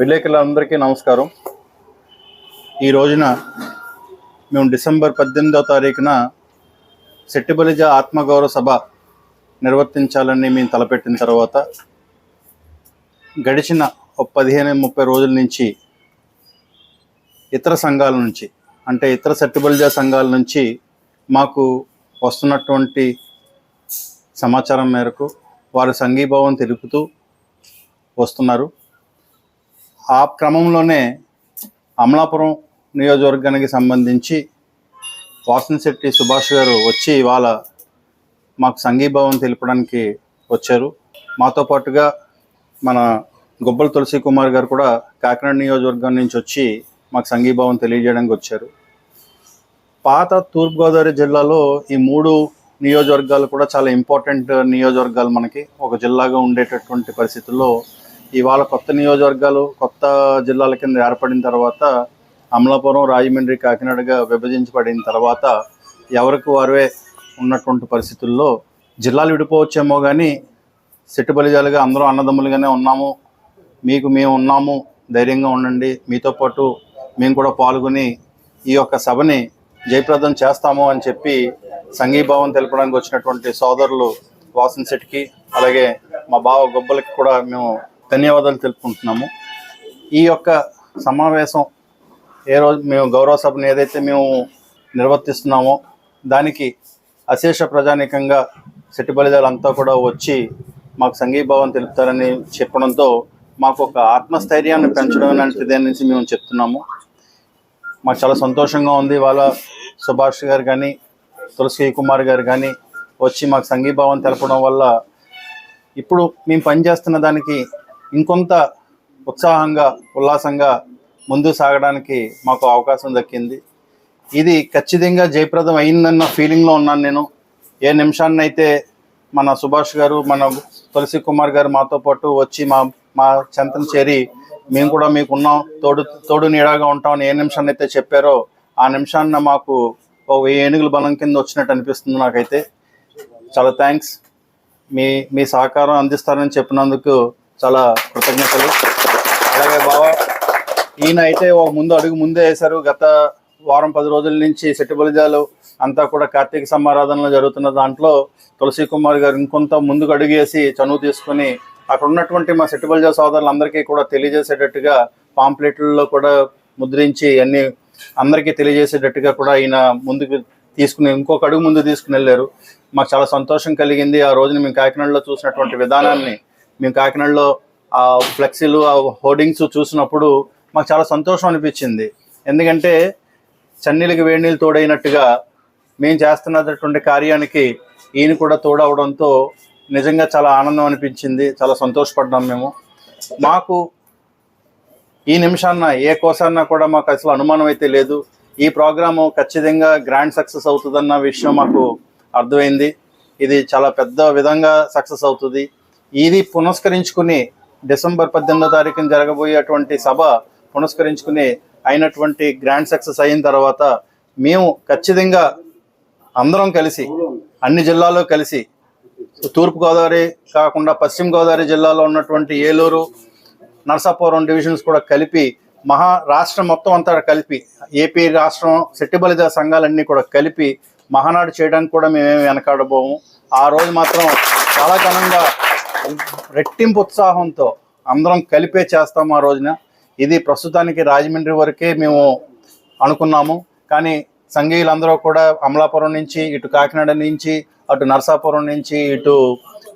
విలేకరులందరికీ నమస్కారం. ఈ రోజున మేము డిసెంబర్ పద్దెనిమిదవ తారీఖున సెట్టిబలిజ ఆత్మగౌరవ సభ నిర్వర్తించాలని మేము తలపెట్టిన తర్వాత గడిచిన ఒక పదిహేను ముప్పై రోజుల నుంచి ఇతర సంఘాల నుంచి అంటే ఇతర సెట్టిబలిజ సంఘాల నుంచి మాకు వస్తున్నటువంటి సమాచారం మేరకు వారు సంఘీభావం తెలుపుతూ వస్తున్నారు. ఆ క్రమంలోనే అమలాపురం నియోజకవర్గానికి సంబంధించి వాసనశెట్టి సుభాష్ గారు వచ్చి ఇవాళ మాకు సంఘీభావం తెలపడానికి వచ్చారు. మాతో పాటుగా మన గొబ్బల తులసి కుమార్ గారు కూడా కాకినాడ నియోజకవర్గం నుంచి వచ్చి మాకు సంఘీభావం తెలియజేయడానికి వచ్చారు. పాత తూర్పుగోదావరి జిల్లాలో ఈ మూడు నియోజకవర్గాలు కూడా చాలా ఇంపార్టెంట్ నియోజకవర్గాలు మనకి. ఒక జిల్లాగా ఉండేటటువంటి పరిస్థితుల్లో ఇవాళ కొత్త నియోజకవర్గాలు కొత్త జిల్లాల కింద ఏర్పడిన తర్వాత అమలాపురం రాజమండ్రి కాకినాడగా విభజించబడిన తర్వాత ఎవరికి వారే ఉన్నటువంటి పరిస్థితుల్లో జిల్లాలు విడిపోవచ్చేమో కానీ సెట్టుబలిజాలుగా అందరూ అన్నదమ్ములుగానే ఉన్నాము. మీకు మేము ఉన్నాము. ధైర్యంగా ఉండండి. మీతో పాటు మేము కూడా పాల్గొని ఈ యొక్క సభని జయప్రదం చేస్తాము అని చెప్పి సంఘీభావం తెలపడానికి వచ్చినటువంటి సోదరులు వాసన్ శెట్టికి అలాగే మా బావ గొబ్బలకి కూడా మేము ధన్యవాదాలు తెలుపుకుంటున్నాము. ఈ యొక్క సమావేశం ఏ రోజు మేము గౌరవ సభను ఏదైతే మేము నిర్వర్తిస్తున్నామో దానికి అశేష ప్రజానికంగా అంతా కూడా వచ్చి మాకు సంఘీభావం తెలుపుతారని చెప్పడంతో మాకు ఒక ఆత్మస్థైర్యాన్ని పెంచడం లాంటిది అనేసి మేము చెప్తున్నాము. మాకు చాలా సంతోషంగా ఉంది. వాళ్ళ సుభాష్ గారు కానీ తులసి కుమార్ గారు కానీ వచ్చి మాకు సంఘీభావం తెలపడం వల్ల ఇప్పుడు మేము పనిచేస్తున్న దానికి ఇంకొంత ఉత్సాహంగా ఉల్లాసంగా ముందు సాగడానికి మాకు అవకాశం దక్కింది. ఇది ఖచ్చితంగా జయప్రదం అయిందన్న ఫీలింగ్లో ఉన్నాను నేను. ఏ నిమిషాన్నైతే మన సుభాష్ గారు మన తులసి కుమార్ గారు మాతో పాటు వచ్చి మా మా చెంతను చేరి మేము కూడా మీకు ఉన్నాం తోడు తోడు నీడాగా ఉంటామని ఏ నిమిషాన్ని అయితే చెప్పారో ఆ నిమిషాన్న మాకు ఒక వెయ్యి ఏనుగుల బలం కింద వచ్చినట్టు అనిపిస్తుంది నాకైతే. చాలా థ్యాంక్స్ మీ మీ సహకారం అందిస్తారని చెప్పినందుకు చాలా కృతజ్ఞతలు. అలాగే బాబా ఈయన అయితే ఓ ముందు అడుగు ముందే వేశారు. గత వారం పది రోజుల నుంచి సెట్టుబలిజాలు అంతా కూడా కార్తీక సమారాధనలు జరుగుతున్న దాంట్లో తులసి కుమార్ గారు ఇంకొంత ముందుకు అడుగేసి చనువు తీసుకొని అక్కడ ఉన్నటువంటి మా సెట్టుబలిజా సోదరులందరికీ కూడా తెలియజేసేటట్టుగా పాంప్లెట్లలో కూడా ముద్రించి అన్ని అందరికీ తెలియజేసేటట్టుగా కూడా ఈయన ముందుకు తీసుకుని ఇంకొక అడుగు ముందు తీసుకుని వెళ్ళారు. మాకు చాలా సంతోషం కలిగింది. ఆ రోజున మేము కాకినాడలో చూసినటువంటి విధానాన్ని మేము కాకినాడలో ఆ ఫ్లెక్సీలు ఆ హోర్డింగ్స్ చూసినప్పుడు మాకు చాలా సంతోషం అనిపించింది. ఎందుకంటే చన్నీళ్ళకి వేడి నీళ్ళు తోడైనట్టుగా మేము చేస్తున్నటువంటి కార్యానికి ఈయన కూడా తోడవడంతో నిజంగా చాలా ఆనందం అనిపించింది చాలా సంతోషపడ్డాం మేము. మాకు ఈ నిమిషాన్న ఏ కోసాన్న కూడా మాకు అసలు అనుమానం అయితే లేదు. ఈ ప్రోగ్రాము ఖచ్చితంగా గ్రాండ్ సక్సెస్ అవుతుందన్న విషయం మాకు అర్థమైంది. ఇది చాలా పెద్ద విధంగా సక్సెస్ అవుతుంది. ఇది పునస్కరించుకుని డిసెంబర్ పద్దెనిమిదో తారీఖున జరగబోయేటువంటి సభ పునస్కరించుకుని అయినటువంటి గ్రాండ్ సక్సెస్ అయిన తర్వాత మేము ఖచ్చితంగా అందరం కలిసి అన్ని జిల్లాల్లో కలిసి తూర్పుగోదావరి కాకుండా పశ్చిమ గోదావరి జిల్లాలో ఉన్నటువంటి ఏలూరు నరసాపురం డివిజన్స్ కూడా కలిపి మహా రాష్ట్రం మొత్తం అంతా కలిపి ఏపీ రాష్ట్రం సెట్టిబలిద సంఘాలన్నీ కూడా కలిపి మహానాడు చేయడానికి కూడా మేమేమి వెనకాడబోము. ఆ రోజు మాత్రం చాలా ఘనంగా రెట్టింపు ఉత్సాహంతో అందరం కలిపే చేస్తాము ఆ రోజున. ఇది ప్రస్తుతానికి రాజమండ్రి వరకే మేము అనుకున్నాము. కానీ సంఘీయులందరూ కూడా అమలాపురం నుంచి ఇటు కాకినాడ నుంచి అటు నర్సాపురం నుంచి ఇటు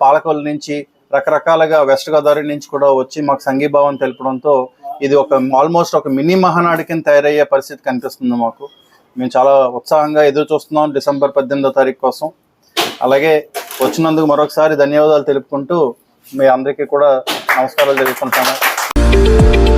పాలకొల్లు నుంచి రకరకాలుగా వెస్ట్ గోదావరి నుంచి కూడా వచ్చి మాకు సంఘీభావం తెలపడంతో ఇది ఒక ఆల్మోస్ట్ ఒక మినీ మహానాడు కింద తయారయ్యే పరిస్థితి కనిపిస్తుంది మాకు. మేము చాలా ఉత్సాహంగా ఎదురు చూస్తున్నాం డిసెంబర్ పద్దెనిమిదో తారీఖు కోసం. అలాగే వచ్చినందుకు మరొకసారి ధన్యవాదాలు తెలుపుకుంటూ మీ అందరికీ కూడా నమస్కారాలు తెలుపుకుంటాను